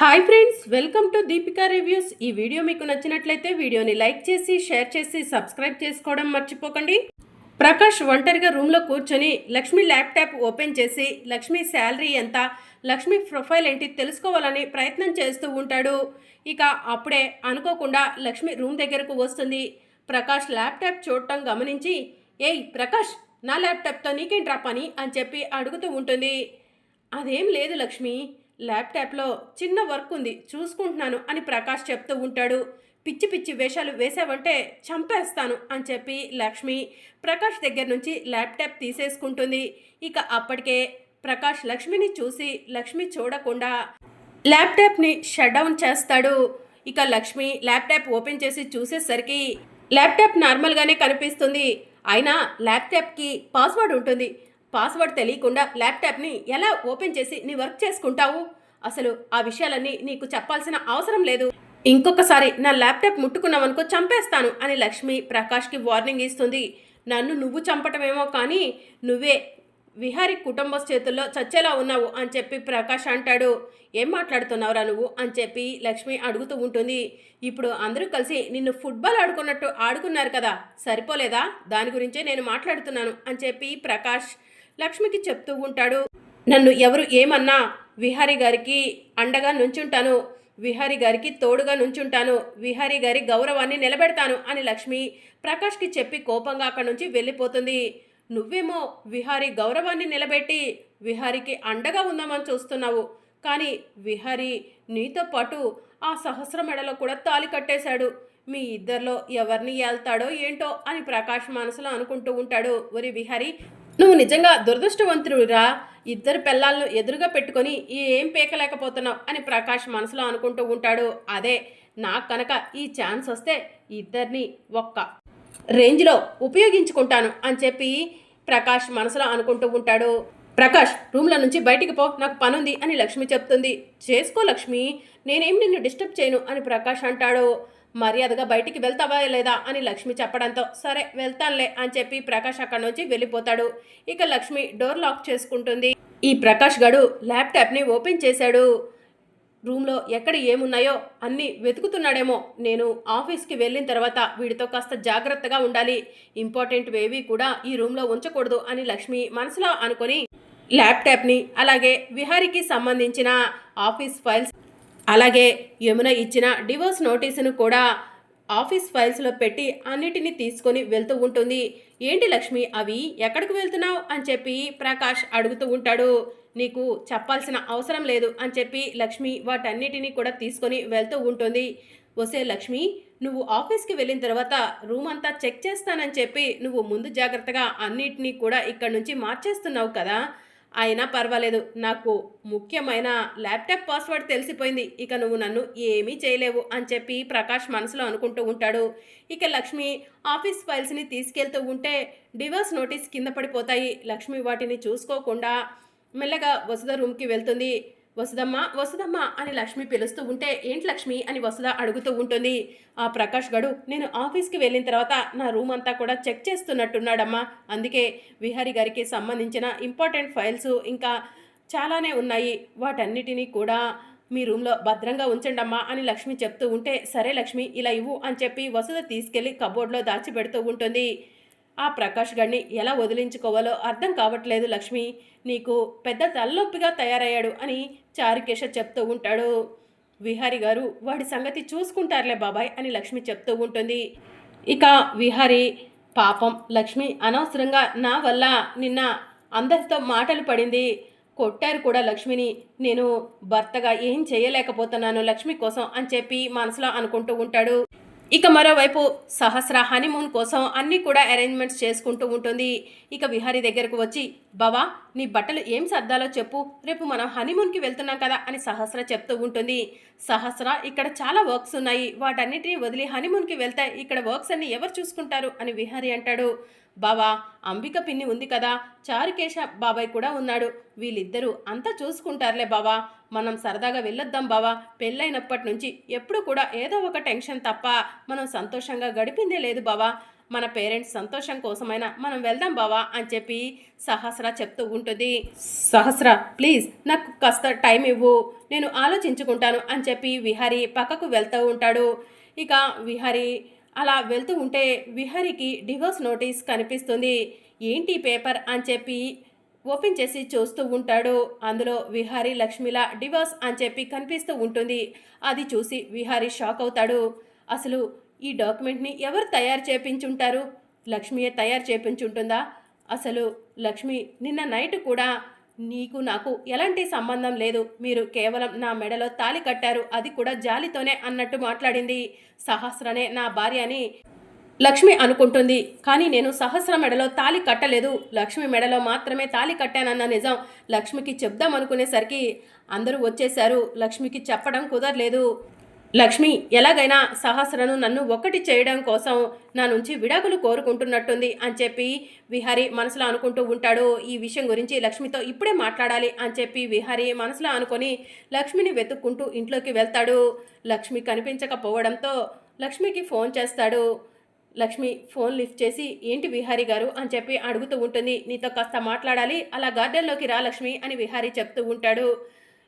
Hi friends welcome to Deepika reviews ఈ video మీకు నచ్చినట్లయితే వీడియోని లైక్ చేసి షేర్ చేసి సబ్స్క్రైబ్ చేసుకోవడం మర్చిపోకండి. ప్రకాష్ ఒంటరిగా రూమ్లో కూర్చొని లక్ష్మి ల్యాప్టాప్ ఓపెన్ చేసి లక్ష్మి శాలరీ ఎంత లక్ష్మి ప్రొఫైల్ ఏంటి తెలుసుకోవాలని ప్రయత్నం చేస్తూ ఉంటాడు. ఇక అప్పుడే అనుకోకుండా లక్ష్మి రూమ్ దగ్గరకు వస్తుంది. ప్రకాష్ ల్యాప్టాప్ చూడటం గమనించి ఏయ్ ప్రకాష్ నా ల్యాప్టాప్తో నీకేంట్రా పని? అని చెప్పి అడుగుతూ ఉంటుంది. అదేం లేదు లక్ష్మి ల్యాప్టాప్లో చిన్న వర్క్ ఉంది చూసుకుంటున్నాను అని ప్రకాష్ చెప్తూ ఉంటాడు. పిచ్చి పిచ్చి వేషాలు వేసావంటే చంపేస్తాను అని చెప్పి లక్ష్మి ప్రకాష్ దగ్గర నుంచి ల్యాప్టాప్ తీసేసుకుంటుంది. ఇక అప్పటికే ప్రకాష్ లక్ష్మిని చూసి లక్ష్మి చూడకుండా ల్యాప్టాప్ని షట్ డౌన్ చేస్తాడు. ఇక లక్ష్మి ల్యాప్టాప్ ఓపెన్ చేసి చూసేసరికి ల్యాప్టాప్ నార్మల్గానే కనిపిస్తుంది. అయినా ల్యాప్టాప్కి పాస్వర్డ్ ఉంటుంది. పాస్వర్డ్ తెలియకుండా ల్యాప్టాప్ని ఎలా ఓపెన్ చేసి నీ వర్క్ చేసుకుంటావు? అసలు ఆ విషయాలన్నీ నీకు చెప్పాల్సిన అవసరం లేదు. ఇంకొకసారి నా ల్యాప్టాప్ ముట్టుకున్నావనుకో చంపేస్తాను అని లక్ష్మి ప్రకాష్కి వార్నింగ్ ఇస్తుంది. నన్ను నువ్వు చంపటమేమో కానీ నువ్వే విహారి కుటుంబ చేతుల్లో చచ్చేలా ఉన్నావు అని చెప్పి ప్రకాష్ అంటాడు. ఏం మాట్లాడుతున్నావురా నువ్వు? అని చెప్పి లక్ష్మి అడుగుతూ ఉంటుంది. ఇప్పుడు అందరూ కలిసి నిన్ను ఫుట్బాల్ ఆడుకున్నట్టు ఆడుకున్నారు కదా సరిపోలేదా? దాని గురించే నేను మాట్లాడుతున్నాను అని చెప్పి ప్రకాష్ లక్ష్మికి చెప్తూ ఉంటాడు నన్ను ఎవరు ఏమన్నా విహారీ గారికి అండగా నుంచుంటాను విహారీ గారికి తోడుగా నుంచుంటాను విహారీ గారి గౌరవాన్ని నిలబెడతాను అని లక్ష్మి ప్రకాష్కి చెప్పి కోపంగా అక్కడి నుంచి వెళ్ళిపోతుంది. నువ్వేమో విహారీ గౌరవాన్ని నిలబెట్టి విహారీకి అండగా ఉందామని చూస్తున్నావు కానీ విహారీ నీతో పాటు ఆ సహస్ర మెడలో కూడా తాలి కట్టేశాడు. మీ ఇద్దరిలో ఎవరిని ఏల్తాడో ఏంటో అని ప్రకాష్ మనసులో అనుకుంటూ ఉంటాడు. ఒరి విహారీ నువ్వు నిజంగా దురదృష్టవంతుడురా. ఇద్దరు పిల్లలను ఎదురుగా పెట్టుకొని ఏం పీకలేకపోతున్నావు అని ప్రకాష్ మనసులో అనుకుంటూ ఉంటాడు. అదే నాకు కనుక ఈ ఛాన్స్ వస్తే ఇద్దరిని ఒక్క రేంజ్లో ఉపయోగించుకుంటాను అని చెప్పి ప్రకాష్ మనసులో అనుకుంటూ ఉంటాడు. ప్రకాష్ రూమ్లో నుంచి బయటికి పో నాకు పనుంది అని లక్ష్మి చెప్తుంది. చేసుకో లక్ష్మి నేనేం నిన్ను డిస్టర్బ్ చేయను అని ప్రకాష్ అంటాడు. మర్యాదగా బయటికి వెళ్తావా లేదా అని లక్ష్మి చెప్పడంతో సరే వెళ్తానులే అని చెప్పి ప్రకాష్ అక్కడి నుంచి వెళ్ళిపోతాడు. ఇక లక్ష్మి డోర్ లాక్ చేసుకుంటుంది. ఈ ప్రకాష్ గడు ల్యాప్టాప్ని ఓపెన్ చేశాడు. రూమ్లో ఎక్కడ ఏమున్నాయో అన్నీ వెతుకుతున్నాడేమో. నేను ఆఫీస్కి వెళ్ళిన తర్వాత వీడితో కాస్త జాగ్రత్తగా ఉండాలి. ఇంపార్టెంట్ వేవి కూడా ఈ రూమ్లో ఉంచకూడదు అని లక్ష్మి మనసులో అనుకొని ల్యాప్టాప్ని అలాగే విహారికి సంబంధించిన ఆఫీస్ ఫైల్స్ అలాగే యమున ఇచ్చిన డివోర్స్ నోటీసును కూడా ఆఫీస్ ఫైల్స్లో పెట్టి అన్నిటినీ తీసుకొని వెళ్తూ ఉంటుంది. ఏంటి లక్ష్మి అవి ఎక్కడికి వెళ్తున్నావు? అని చెప్పి ప్రకాష్ అడుగుతూ ఉంటాడు. నీకు చెప్పాల్సిన అవసరం లేదు అని చెప్పి లక్ష్మి వాటన్నిటినీ కూడా తీసుకొని వెళ్తూ ఉంటుంది. వసే లక్ష్మి నువ్వు ఆఫీస్కి వెళ్ళిన తర్వాత రూమ్ అంతా చెక్ చేస్తానని చెప్పి నువ్వు ముందు జాగ్రత్తగా అన్నిటినీ కూడా ఇక్కడ నుంచి మార్చేస్తున్నావు కదా. అయినా పర్వాలేదు. నాకు ముఖ్యమైన ల్యాప్టాప్ పాస్వర్డ్ తెలిసిపోయింది. ఇక నువ్వు నన్ను ఏమీ చేయలేవు అని చెప్పి ప్రకాష్ మనసులో అనుకుంటూ ఉంటాడు. ఇక లక్ష్మి ఆఫీస్ ఫైల్స్ని తీసుకెళ్తూ ఉంటే డివోర్స్ నోటీస్ కింద పడిపోతాయి. లక్ష్మి వాటిని చూసుకోకుండా మెల్లగా వసుధ రూమ్కి వెళ్తుంది. వసుదమ్మ వసుదమ్మ అని లక్ష్మి పిలుస్తూ ఉంటే ఏంటి లక్ష్మి? అని వసుధ అడుగుతూ ఉంటుంది. ఆ ప్రకాష్ గడు నేను ఆఫీస్కి వెళ్ళిన తర్వాత నా రూమ్ అంతా కూడా చెక్ చేస్తున్నట్టున్నాడమ్మా. అందుకే విహారీ గారికి సంబంధించిన ఇంపార్టెంట్ ఫైల్స్ ఇంకా చాలానే ఉన్నాయి. వాటన్నిటినీ కూడా మీ రూమ్లో భద్రంగా ఉంచండమ్మా అని లక్ష్మి చెప్తూ ఉంటే సరే లక్ష్మి ఇలా ఇవ్వు అని చెప్పి వసుధ తీసుకెళ్ళి కబోర్డ్లో దాచిపెడుతూ ఉంటుంది. ఆ ప్రకాష్ గడిని ఎలా వదిలించుకోవాలో అర్థం కావట్లేదు లక్ష్మి. నీకు పెద్ద తలనొప్పిగా తయారయ్యాడు అని చారుకేశ చెప్తూ ఉంటాడు. విహారి గారు వాడి సంగతి చూసుకుంటారులే బాబాయ్ అని లక్ష్మి చెప్తూ ఉంటుంది. ఇక విహారి పాపం లక్ష్మి అనవసరంగా నా వల్ల నిన్న అందరితో మాటలు పడింది. కొట్టారు కూడా లక్ష్మిని. నేను భర్తగా ఏం చేయలేకపోతున్నాను లక్ష్మి కోసం అని చెప్పి మనసులో అనుకుంటూ ఉంటాడు. ఇక మరోవైపు సహస్ర హనీమూన్ కోసం అన్నీ కూడా అరేంజ్మెంట్స్ చేసుకుంటూ ఉంటుంది. ఇక విహారీ దగ్గరకు వచ్చి బావా నీ బట్టలు ఏం సర్దాలో చెప్పు. రేపు మనం హనీమూన్కి వెళ్తున్నాం కదా అని సహస్ర చెప్తూ ఉంటుంది. సహస్ర ఇక్కడ చాలా వర్క్స్ ఉన్నాయి. వాటన్నిటిని వదిలి హనీమూన్కి వెళ్తే ఇక్కడ వర్క్స్ అన్ని ఎవరు చూసుకుంటారు? అని విహారీ అంటాడు. బావా అంబిక పిన్ని ఉంది కదా. చారుకేశ బాబాయ్ కూడా ఉన్నాడు. వీళ్ళిద్దరూ అంతా చూసుకుంటారులే బావా. మనం సరదాగా వెళ్ళొద్దాం బావా. పెళ్ళైనప్పటి నుంచి ఎప్పుడు కూడా ఏదో ఒక టెన్షన్ తప్ప మనం సంతోషంగా గడిపిందే లేదు బావా. మన పేరెంట్స్ సంతోషం కోసమైనా మనం వెళ్దాం బావా అని చెప్పి సహస్ర చెప్తూ ఉంటుంది. సహస్ర ప్లీజ్ నాకు కాస్త టైం ఇవ్వు. నేను ఆలోచించుకుంటాను అని చెప్పి విహారి పక్కకు వెళ్తూ ఉంటాడు. ఇక విహారి అలా వెళ్తూ ఉంటే విహారికి డివోర్స్ నోటీస్ కనిపిస్తుంది. ఏంటి పేపర్ అని చెప్పి ఓపెన్ చేసి చూస్తూ ఉంటాడు. అందులో విహారీ లక్ష్మిల డివోర్స్ అని చెప్పి కనిపిస్తూ ఉంటుంది. అది చూసి విహారీ షాక్ అవుతాడు. అసలు ఈ డాక్యుమెంట్ని ఎవరు తయారు చేపించుంటారు? లక్ష్మియే తయారు చేపించుంటుందా? అసలు లక్ష్మి నిన్న నైట్ కూడా నీకు నాకు ఎలాంటి సంబంధం లేదు. మీరు కేవలం నా మెడలో తాలి కట్టారు. అది కూడా జాలితోనే అన్నట్టు మాట్లాడింది. సహస్రనే నా భార్య అని లక్ష్మి అనుకుంటుంది. కానీ నేను సహస్ర మెడలో తాలి కట్టలేదు. లక్ష్మి మెడలో మాత్రమే తాలి కట్టానన్న నిజం లక్ష్మికి చెప్దాం అనుకునేసరికి అందరూ వచ్చేశారు. లక్ష్మికి చెప్పడం కుదరలేదు. లక్ష్మి ఎలాగైనా సహస్రను నన్ను ఒక్కటి చేయడం కోసం నా నుంచి విడాకులు కోరుకుంటున్నట్టుంది అని చెప్పి విహారీ మనసులో అనుకుంటూ ఉంటాడు. ఈ విషయం గురించి లక్ష్మితో ఇప్పుడే మాట్లాడాలి అని చెప్పి విహారీ మనసులో అనుకొని లక్ష్మిని వెతుక్కుంటూ ఇంట్లోకి వెళ్తాడు. లక్ష్మి కనిపించకపోవడంతో లక్ష్మికి ఫోన్ చేస్తాడు. లక్ష్మి ఫోన్ లిఫ్ట్ చేసి ఏంటి విహారీ గారు? అని చెప్పి అడుగుతూ ఉంటుంది. నీతో కాస్త మాట్లాడాలి. అలా గార్డెన్లోకి రా లక్ష్మి అని విహారీ చెప్తూ ఉంటాడు.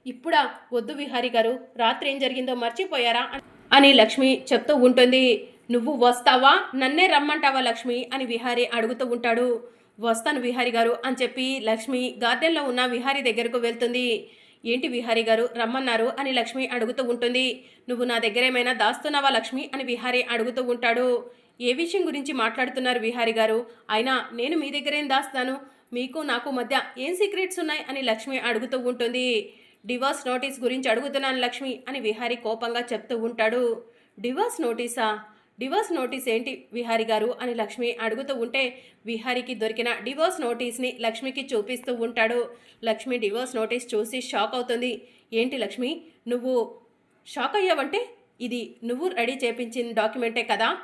ఇప్పుడా? వద్దు విహారీ గారు. రాత్రి ఏం జరిగిందో మర్చిపోయారా? అని లక్ష్మి చెప్తూ ఉంటుంది. నువ్వు వస్తావా? నన్నే రమ్మంటావా లక్ష్మి? అని విహారీ అడుగుతూ ఉంటాడు. వస్తాను విహారీ గారు అని చెప్పి లక్ష్మి గార్డెన్లో ఉన్న విహారీ దగ్గరకు వెళ్తుంది. ఏంటి విహారీ గారు? రమ్మన్నారు అని లక్ష్మి అడుగుతూ ఉంటుంది. నువ్వు నా దగ్గర ఏమైనా దాస్తున్నావా లక్ష్మి? అని విహారీ అడుగుతూ ఉంటాడు. ఏ విషయం గురించి మాట్లాడుతున్నారు విహారీ గారు? అయినా నేను మీ దగ్గరేం దాస్తాను? మీకు నాకు మధ్య ఏం సీక్రెట్స్ ఉన్నాయి? అని లక్ష్మి అడుగుతూ ఉంటుంది. డివోర్స్ నోటీస్ గురించి అడుగుతున్నాను లక్ష్మి అని విహారీ కోపంగా చెప్తూ ఉంటాడు. డివోర్స్ నోటీసా? డివోర్స్ నోటీస్ ఏంటి విహారీ గారు? అని లక్ష్మి అడుగుతూ ఉంటే విహారీకి దొరికిన డివోర్స్ నోటీస్ని లక్ష్మికి చూపిస్తూ ఉంటాడు. లక్ష్మి డివోర్స్ నోటీస్ చూసి షాక్ అవుతుంది. ఏంటి లక్ష్మి? నువ్వు షాక్ అయ్యావంటే? ఇది నువ్వు రెడీ చేపించిన డాక్యుమెంటే కదా?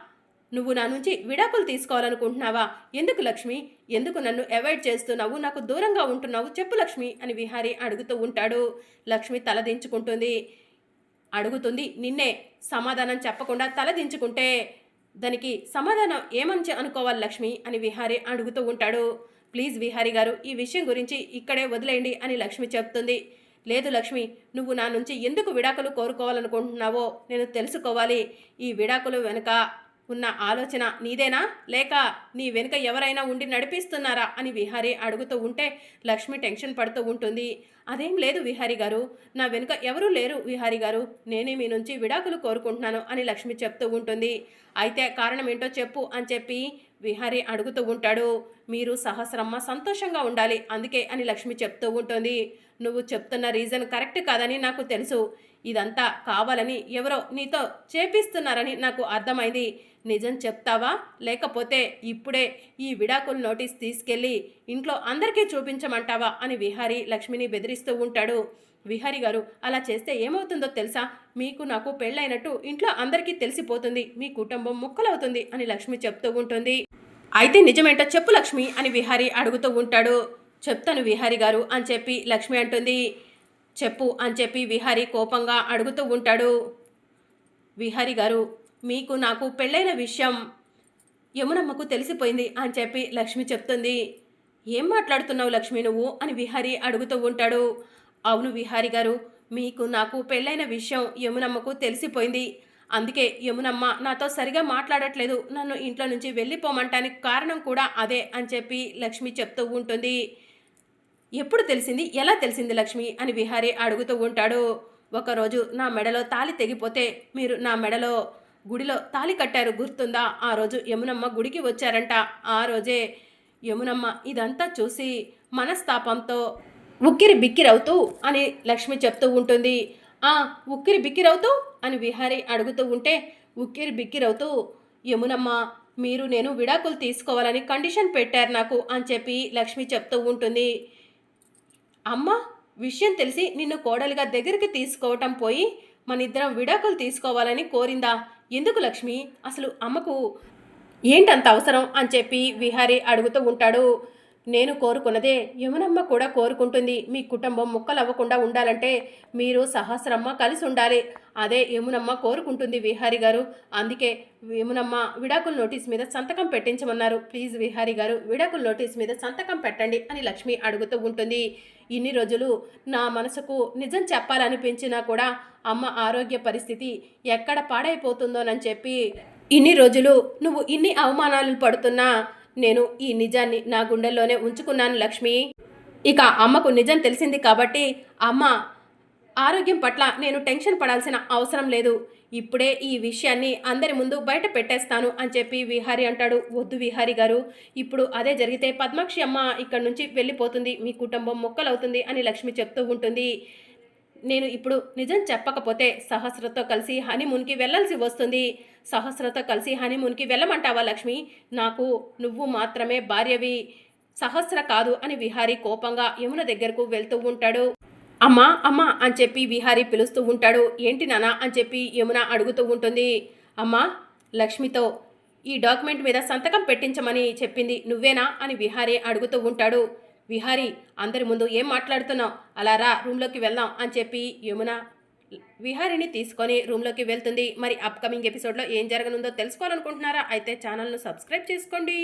నువ్వు నా నుంచి విడాకులు తీసుకోవాలనుకుంటున్నావా? ఎందుకు లక్ష్మి? ఎందుకు నన్ను అవాయిడ్ చేస్తున్నావు? నాకు దూరంగా ఉంటున్నావు? చెప్పు లక్ష్మి అని విహారీ అడుగుతూ ఉంటాడు. లక్ష్మి తలదించుకుంటుంది అడుగుతుంది నిన్నే సమాధానం చెప్పకుండా తలదించుకుంటే దానికి సమాధానం ఏమని అనుకోవాలి లక్ష్మి? అని విహారీ అడుగుతూ ఉంటాడు. ప్లీజ్ విహారీ గారు ఈ విషయం గురించి ఇక్కడే వదిలేయండి అని లక్ష్మి చెప్తుంది. లేదు లక్ష్మి నువ్వు నా నుంచి ఎందుకు విడాకులు కోరుకోవాలనుకుంటున్నావో నేను తెలుసుకోవాలి. ఈ విడాకులు వెనుక ఉన్న ఆలోచన నీదేనా? లేక నీ వెనుక ఎవరైనా ఉండి నడిపిస్తున్నారా? అని విహారీ అడుగుతూ ఉంటే లక్ష్మి టెన్షన్ పడుతూ ఉంటుంది. అదేం లేదు విహారీ గారు. నా వెనుక ఎవరూ లేరు విహారీ గారు. నేనే మీ నుంచి విడాకులు కోరుకుంటున్నాను అని లక్ష్మి చెప్తూ ఉంటుంది. అయితే కారణం ఏంటో చెప్పు అని చెప్పి విహారీ అడుగుతూ ఉంటాడు. మీరు సహస్రమ్మ సంతోషంగా ఉండాలి. అందుకే అని లక్ష్మి చెప్తూ ఉంటుంది. నువ్వు చెప్తున్న రీజన్ కరెక్ట్ కాదని నాకు తెలుసు. ఇదంతా కావాలని ఎవరో నీతో చేపిస్తున్నారని నాకు అర్థమైంది. నిజం చెప్తావా? లేకపోతే ఇప్పుడే ఈ విడాకుల నోటీస్ తీసుకెళ్ళి ఇంట్లో అందరికీ చూపించమంటావా? అని విహారీ లక్ష్మిని బెదిరిస్తూ ఉంటాడు. విహారి గారు అలా చేస్తే ఏమవుతుందో తెలుసా? మీకు నాకు పెళ్ళైనట్టు ఇంట్లో అందరికీ తెలిసిపోతుంది. మీ కుటుంబం ముక్కలవుతుంది అని లక్ష్మి చెప్తూ ఉంటుంది. అయితే నిజమేంటో చెప్పు లక్ష్మి అని విహారీ అడుగుతూ ఉంటాడు. చెప్తాను విహారి గారు అని చెప్పి లక్ష్మి అంటుంది. చెప్పు అని చెప్పి విహారి కోపంగా అడుగుతూ ఉంటాడు. విహారి గారు మీకు నాకు పెళ్ళైన విషయం యమునమ్మకు తెలిసిపోయింది అని చెప్పి లక్ష్మి చెప్తుంది. ఏం మాట్లాడుతున్నావు లక్ష్మి నువ్వు? అని విహారి అడుగుతూ ఉంటాడు. అవును విహారి గారు మీకు నాకు పెళ్ళైన విషయం యమునమ్మకు తెలిసిపోయింది. అందుకే యమునమ్మ నాతో సరిగా మాట్లాడట్లేదు. నన్ను ఇంట్లో నుంచి వెళ్ళిపోమంటానికి కారణం కూడా అదే అని చెప్పి లక్ష్మి చెప్తూ ఉంటుంది. ఎప్పుడు తెలిసింది? ఎలా తెలిసింది లక్ష్మి? అని విహారీ అడుగుతూ ఉంటాడు. ఒకరోజు నా మెడలో తాలి తెగిపోతే మీరు నా మెడలో గుడిలో తాలి కట్టారు గుర్తుందా? ఆ రోజు యమునమ్మ గుడికి వచ్చారంట. ఆ రోజే యమునమ్మ ఇదంతా చూసి మనస్తాపంతో ఉక్కిరి బిక్కిరవుతూ అని లక్ష్మి చెప్తూ ఉంటుంది. ఆ ఉక్కిరి బిక్కిరవుతూ? అని విహారీ అడుగుతూ ఉంటే ఉక్కిరి బిక్కిరవుతూ యమునమ్మ మీరు నేను విడాకులు తీసుకోవాలని కండిషన్ పెట్టారు నాకు అని చెప్పి లక్ష్మి చెప్తూ ఉంటుంది. అమ్మ విషయం తెలిసి నిన్ను కోడలిగా దగ్గరికి తీసుకోవటం పోయి మన ఇద్దరం విడాకులు తీసుకోవాలని కోరిందా? ఎందుకు లక్ష్మి? అసలు అమ్మకు ఏంటంత అవసరం? అని చెప్పి విహారీ అడుగుతూ ఉంటాడు. నేను కోరుకున్నదే యమునమ్మ కూడా కోరుకుంటుంది. మీ కుటుంబం ముక్కలు అవ్వకుండా ఉండాలంటే మీరు సహస్రమ్మ కలిసి ఉండాలి. అదే యమునమ్మ కోరుకుంటుంది విహారి గారు. అందుకే యమునమ్మ విడాకుల నోటీస్ మీద సంతకం పెట్టించమన్నారు. ప్లీజ్ విహారి గారు విడాకుల నోటీస్ మీద సంతకం పెట్టండి అని లక్ష్మి అడుగుతూ ఉంటుంది. ఇన్ని రోజులు నా మనసుకు నిజం చెప్పాలనిపించినా కూడా అమ్మ ఆరోగ్య పరిస్థితి ఎక్కడ పాడైపోతుందోనని చెప్పి ఇన్ని రోజులు నువ్వు ఇన్ని అవమానాలు పడుతున్నా నేను ఈ నిజాన్ని నా గుండెల్లోనే ఉంచుకున్నాను లక్ష్మి. ఇక అమ్మకు నిజం తెలిసింది కాబట్టి అమ్మ ఆరోగ్యం పట్ల నేను టెన్షన్ పడాల్సిన అవసరం లేదు. ఇప్పుడే ఈ విషయాన్ని అందరి ముందు బయట పెట్టేస్తాను అని చెప్పి విహారి అంటాడు. వద్దు విహారి గారు ఇప్పుడు అదే జరిగితే పద్మాక్షి అమ్మ ఇక్కడ నుంచి వెళ్ళిపోతుంది. మీ కుటుంబం మొక్కలవుతుంది అని లక్ష్మి చెప్తూ ఉంటుంది. నేను ఇప్పుడు నిజం చెప్పకపోతే సహస్రతో కలిసి హనీమూన్కి వెళ్ళాల్సి వస్తుంది. సహస్రతో కలిసి హనీమూన్కి వెళ్ళమంటావా లక్ష్మి? నాకు నువ్వు మాత్రమే భార్యవి. సహస్ర కాదు అని విహారీ కోపంగా యమున దగ్గరకు వెళ్తూ ఉంటాడు. అమ్మా అమ్మా అని చెప్పి విహారీ పిలుస్తూ ఉంటాడు. ఏంటి నానా అని చెప్పి యమున అడుగుతూ ఉంటుంది. అమ్మా లక్ష్మితో ఈ డాక్యుమెంట్ మీద సంతకం పెట్టించమని చెప్పింది నువ్వేనా అని విహారీ అడుగుతూ ఉంటాడు. విహారీ అందరి ముందు ఏం మాట్లాడుతున్నావు? అలా రా రూమ్లోకి వెళ్దాం అని చెప్పి యమున విహారిని తీసుకొని రూమ్లోకి వెళ్తుంది. మరి అప్కమింగ్ ఎపిసోడ్లో ఏం జరగనుందో తెలుసుకోవాలనుకుంటున్నారా? అయితే ఛానల్ను సబ్స్క్రైబ్ చేసుకోండి.